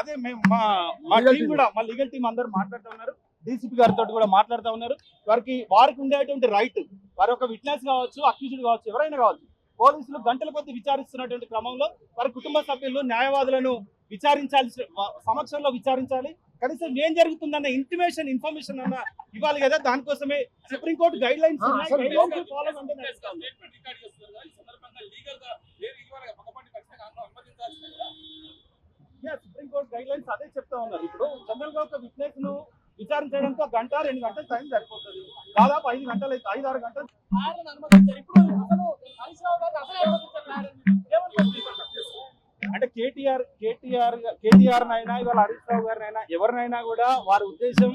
అదే మేము మా మా టీం కూడా మా లీగల్ టీం అందరూ మాట్లాడుతూ ఉన్నారు. డీసీపీ గారితో కూడా మాట్లాడుతూ ఉన్నారు. వారికి వారికి ఉండేటువంటి రైట్ వారి ఒక విట్నెస్ కావచ్చు అక్యూజ్డ్ కావచ్చు ఎవరైనా కావచ్చు పోలీసులు గంటల కొద్ది విచారిస్తున్నటువంటి క్రమంలో వారి కుటుంబ సభ్యులు న్యాయవాదులను విచారించాల్సి సమక్షంలో విచారించాలి. కనీసం ఏం జరుగుతుందన్న ఇంటిమేషన్ ఇన్ఫర్మేషన్ అన్న ఇవ్వాలి కదా. దానికోసమే సుప్రీంకోర్టు గైడ్ లైన్స్ ఉన్నాయి అసలు గైడ్ లైన్స్ ఫాలో కంటే నడుస్తాం. స్టేట్మెంట్ రికార్డ్ చేస్తున్నారు కదా, ఈ సందర్భంగా లీగల్గా ఏది ఇవ్వాలి పక్కపండి ఖచ్చితంగా అందులో అనుమతించాల్సిందే కదా Yeah, సుప్రీంకోర్టు గైడ్ లైన్స్ అదే చెప్తా ఉన్నారు. ఇప్పుడు జనరల్గా ఒక విట్నెస్ను విచారించడానికి ఒక గంట రెండు గంటల టైం సరిపోతుంది. దాదాపు ఐదు గంటలు అయితే ఐదు ఆరు గంటలు? అంటే కేటీఆర్ కేటీఆర్ కేటీఆర్ నైనా ఇవాళ హరీష్ రావు గారినైనా ఎవరినైనా కూడా వారి ఉద్దేశం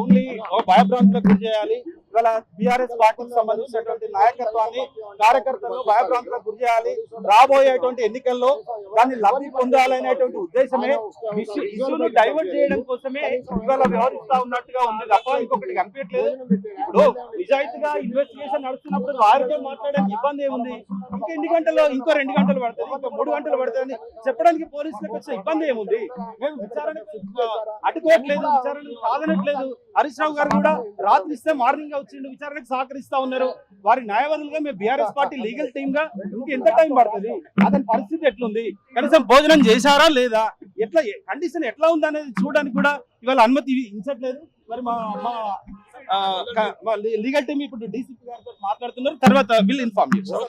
ఓన్లీ భయభ్రాంతులకు గురి చేయాలి. ఇవాళ బీఆర్ఎస్ పార్టీకి సంబంధించినటువంటి నాయకత్వాన్ని కార్యకర్తలు భయభ్రాంతులకు గురి చేయాలి. రాబోయేటువంటి ఎన్నికల్లో దాన్ని లబ్ధి పొందాలనేటువంటి ఉద్దేశమే ఇష్యూ- ఇష్యూను డైవర్ట్ చేయడం కోసమే ఇవాళ వ్యవహరిస్తా ఉన్నట్టుగా ఉంది తప్ప ఇంకొకటి కనిపించట్లేదు. ఇప్పుడు నిజాయితీగా ఇన్వెస్టిగేషన్ నడుస్తున్నప్పుడు లాయర్తో మాట్లాడడానికి ఇబ్బంది ఏముంది? ఇంకా ఎన్ని గంటల్లో ఇంకో రెండు గంటలు పడుతుంది ఇంకో మూడు గంటలు పడుతుంది చెప్పడానికి పోలీసులకు వచ్చే ఇబ్బంది ఏముంది? మేము విచారణ అడ్డుకోవట్లేదు విచారణ కాదనట్లేదు హరీష్ రావు గారు కూడా రాత్రి ఇస్తే మార్నింగ్ వచ్చిండు విచారణకు సహకరిస్తా ఉన్నారు. వారి న్యాయవాదులుగా మేము బీఆర్ఎస్ పార్టీ లీగల్ టీమ్గా ఇంకా ఎంత టైం పడుతుంది? అతని పరిస్థితి ఎట్లుంది? కనీసం భోజనం చేశారా లేదా? ఎట్లా కండిషన్ ఎట్లా ఉంది అనేది చూడడానికి కూడా ఇవాళ అనుమతి ఇచ్చట్లేదు మరి మా మా లీగల్ టీమ్ ఇప్పుడు డీసీపీ గారితో మాట్లాడుతున్నారు. తర్వాత విల్ ఇన్ఫార్మ్ చేస్తారు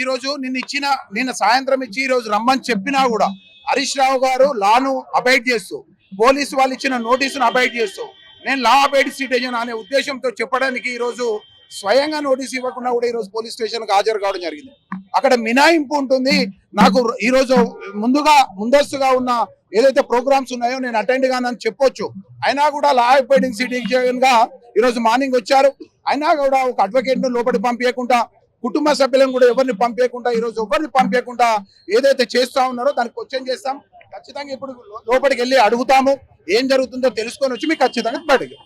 ఈ రోజు నిన్న ఇచ్చిన నిన్న సాయంత్రం ఇచ్చి ఈ రోజు రమ్మని చెప్పినా కూడా హరీష్ రావు గారు లాను అబైడ్ చేస్తూ పోలీసు వాళ్ళు ఇచ్చిన నోటీసును అబైడ్ చేస్తూ నేను లా అబైడ్ సిటిజన్ అనే ఉద్దేశంతో చెప్పడానికి ఈరోజు స్వయంగా నోటీస్ ఇవ్వకుండా కూడా ఈ రోజు పోలీస్ స్టేషన్కి హాజరు కావడం జరిగింది. అక్కడ మినాయింపు ఉంటుంది. నాకు ఈరోజు ముందుగా ముందస్తుగా ఉన్న ఏదైతే ప్రోగ్రామ్స్ ఉన్నాయో నేను అటెండ్ కానని చెప్పొచ్చు. అయినా కూడా లా అబైడింగ్ సిటిజన్గా ఈరోజు మార్నింగ్ వచ్చారు. అయినా కూడా ఒక అడ్వకేట్ను లోపలి పంపించకుండా కుటుంబ సభ్యులను కూడా ఎవరిని పంపించకుండా ఈరోజు ఎవరిని పంపించకుండా ఏదైతే చేస్తా ఉన్నారో దానికి క్వశ్చన్ చేస్తాం. ఖచ్చితంగా ఇప్పుడు లోపలికి వెళ్ళి అడుగుతాము ఏం జరుగుతుందో తెలుసుకొని వచ్చి మీకు ఖచ్చితంగా బయటకు